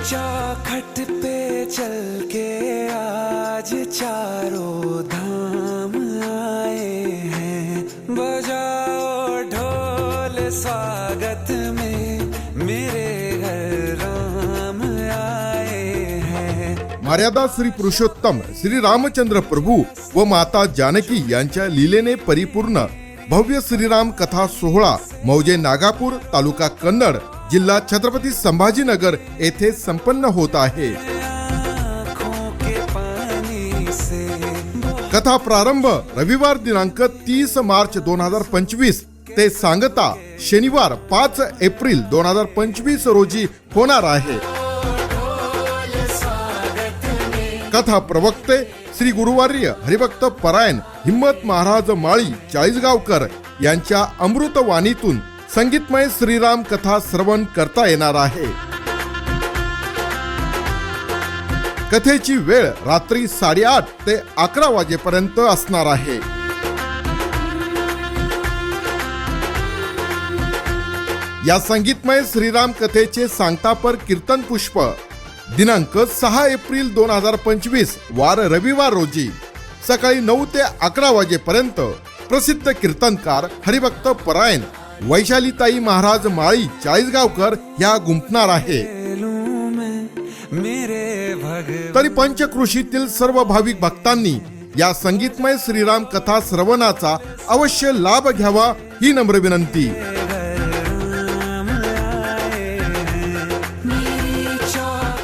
चौखट पे चल के आज चारों धाम आए हैं। बजाओ ढोल स्वागत में मेरे घर राम आए हैं। मर्यादा श्री पुरुषोत्तम श्री रामचंद्र प्रभू व माता जानकी यांच्या लीलेने परिपूर्ण भव्य श्रीराम कथा सोहळा मौजे नागापूर तालुका कन्नड जिल्हा छत्रपती संभाजीनगर येथे संपन्न होत आहे. कथा प्रारंभ रविवार दिनांक तीस मार्च दोन हजार पंचवीस. ते सांगता शनिवार पाच एप्रिल दोन हजार पंचवीस रोजी होणार आहे. कथा प्रवक्ते श्री गुरुवार्य हरिभक्त परायण हिम्मत महाराज माळी चाळीसगावकर यांच्या अमृतवाणीतून संगीतमय श्रीराम कथा श्रवण करता येणार आहे. कथेची वेळ रात्री साडेआठ ते अकरा वाजेपर्यंत असणार आहे. या संगीतमय श्रीराम कथेचे सांगतापर कीर्तन पुष्प दिनांक सहा एप्रिल दोन हजार पंचवीस वार रविवार रोजी सकाळी नऊ ते अकरा वाजेपर्यंत प्रसिद्ध कीर्तनकार हरिभक्त परायण वैशालीताई महाराज माळी चाळीसगावकर ह्या गुंफणार आहे. तरी पंचकृषीतील सर्व भाविक भक्तांनी या संगीतमय श्रीराम कथा श्रवणाचा अवश्य लाभ घ्यावा ही नम्र विनंती.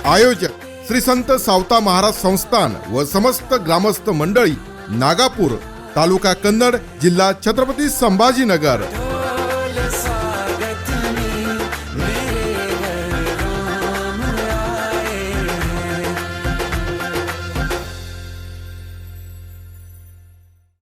आयोजक श्री संत सावता महाराज संस्थान व समस्त ग्रामस्थ मंडळी नागापूर तालुका कन्नड जिल्हा छत्रपती संभाजीनगर.